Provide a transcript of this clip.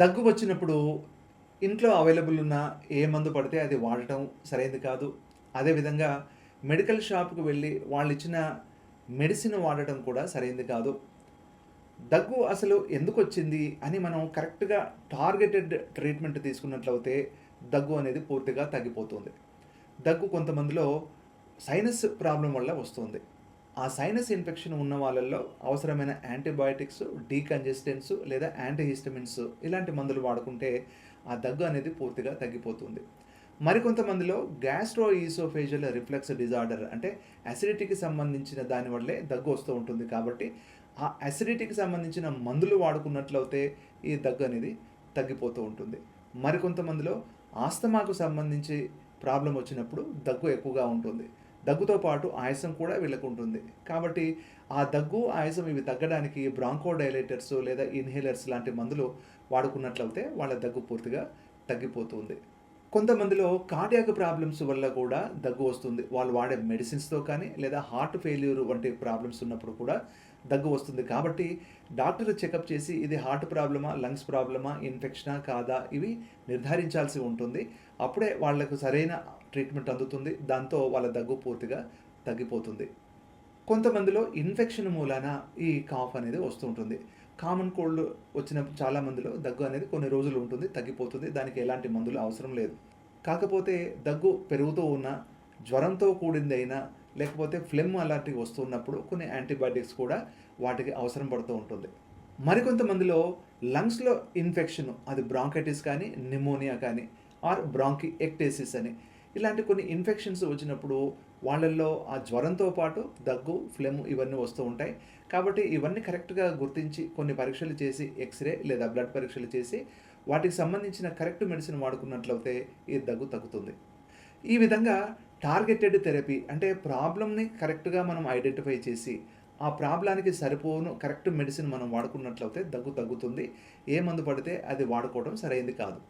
దగ్గు వచ్చినప్పుడు ఇంట్లో అవైలబుల్ ఉన్న ఏ మందు పడితే అది వాడటం సరైనది కాదు. అదేవిధంగా మెడికల్ షాప్కి వెళ్ళి వాళ్ళు ఇచ్చిన మెడిసిన్ వాడటం కూడా సరైనది కాదు. దగ్గు అసలు ఎందుకు వచ్చింది అని మనం కరెక్ట్గా టార్గెటెడ్ ట్రీట్మెంట్ తీసుకున్నట్లయితే దగ్గు అనేది పూర్తిగా తగ్గిపోతుంది. దగ్గు కొంతమందిలో సైనస్ ప్రాబ్లం వల్ల వస్తుంది. ఆ సైనస్ ఇన్ఫెక్షన్ ఉన్న వాళ్ళల్లో అవసరమైన యాంటీబయాటిక్స్ డీకంజెస్టెన్స్ లేదా యాంటీహిస్టమిన్స్ ఇలాంటి మందులు వాడుకుంటే ఆ దగ్గు అనేది పూర్తిగా తగ్గిపోతుంది. మరికొంతమందిలో గ్యాస్ట్రో ఈసోఫేజియల్ రిఫ్లెక్స్ డిజార్డర్ అంటే అసిడిటీకి సంబంధించిన దాని వల్లే దగ్గు వస్తూ ఉంటుంది కాబట్టి ఆ అసిడిటీకి సంబంధించిన మందులు వాడుకున్నట్లయితే ఈ దగ్గు అనేది తగ్గిపోతూ ఉంటుంది. మరికొంతమందిలో ఆస్తమాకు సంబంధించి ప్రాబ్లం వచ్చినప్పుడు దగ్గు ఎక్కువగా ఉంటుంది. దగ్గుతో పాటు ఆయాసం కూడా వీళ్ళకు ఉంటుంది కాబట్టి ఆ దగ్గు ఆయాసం ఇవి తగ్గడానికి బ్రాంకోడైలేటర్స్ లేదా ఇన్హేలర్స్ లాంటి మందులు వాడుకున్నట్లయితే వాళ్ళ దగ్గు పూర్తిగా తగ్గిపోతుంది. కొంతమందిలో కార్డియాక్ ప్రాబ్లమ్స్ వల్ల కూడా దగ్గు వస్తుంది. వాళ్ళు వాడే మెడిసిన్స్తో కానీ లేదా హార్ట్ ఫెయిల్యూర్ వంటి ప్రాబ్లమ్స్ ఉన్నప్పుడు కూడా దగ్గు వస్తుంది. కాబట్టి డాక్టర్ చెకప్ చేసి ఇది హార్ట్ ప్రాబ్లమా లంగ్స్ ప్రాబ్లమా ఇన్ఫెక్షనా కాదా ఇవి నిర్ధారించాల్సి ఉంటుంది. అప్పుడే వాళ్ళకు సరైన ట్రీట్మెంట్ అందుతుంది. దాంతో వాళ్ళ దగ్గు పూర్తిగా తగ్గిపోతుంది. కొంతమందిలో ఇన్ఫెక్షన్ మూలాన ఈ కాఫ్ అనేది వస్తూ ఉంటుంది. కామన్ కోల్డ్ వచ్చిన చాలా మందిలో దగ్గు అనేది కొన్ని రోజులు ఉంటుంది తగ్గిపోతుంది. దానికి ఎలాంటి మందులు అవసరం లేదు. కాకపోతే దగ్గు పెరుగుతూ ఉన్న జ్వరంతో కూడిందైనా లేకపోతే ఫ్లెమ్ అలాంటివి వస్తున్నప్పుడు కొన్ని యాంటీబయాటిక్స్ కూడా వాటికి అవసరం పడుతూ ఉంటుంది. మరికొంతమందిలో లంగ్స్లో ఇన్ఫెక్షన్ అది బ్రాంకైటిస్ కానీ నిమోనియా కానీ ఆర్ బ్రాంకి ఎక్టేసిస్ అని ఇలాంటి కొన్ని ఇన్ఫెక్షన్స్ వచ్చినప్పుడు వాళ్ళల్లో ఆ జ్వరంతో పాటు దగ్గు ఫ్లెమ్ ఇవన్నీ వస్తూ ఉంటాయి. కాబట్టి ఇవన్నీ కరెక్ట్గా గుర్తించి కొన్ని పరీక్షలు చేసి ఎక్స్రే లేదా బ్లడ్ పరీక్షలు చేసి వాటికి సంబంధించిన కరెక్ట్ మెడిసిన్ వాడుకున్నట్లయితే ఈ దగ్గు తగ్గుతుంది. ఈ విధంగా టార్గెటెడ్ థెరపీ అంటే ప్రాబ్లమ్ని కరెక్ట్గా మనం ఐడెంటిఫై చేసి ఆ ప్రాబ్లానికి సరిపోను కరెక్ట్ మెడిసిన్ మనం వాడుకున్నట్లయితే దగ్గు తగ్గుతుంది. ఏ మందు పడితే అది వాడుకోవడం సరైంది కాదు.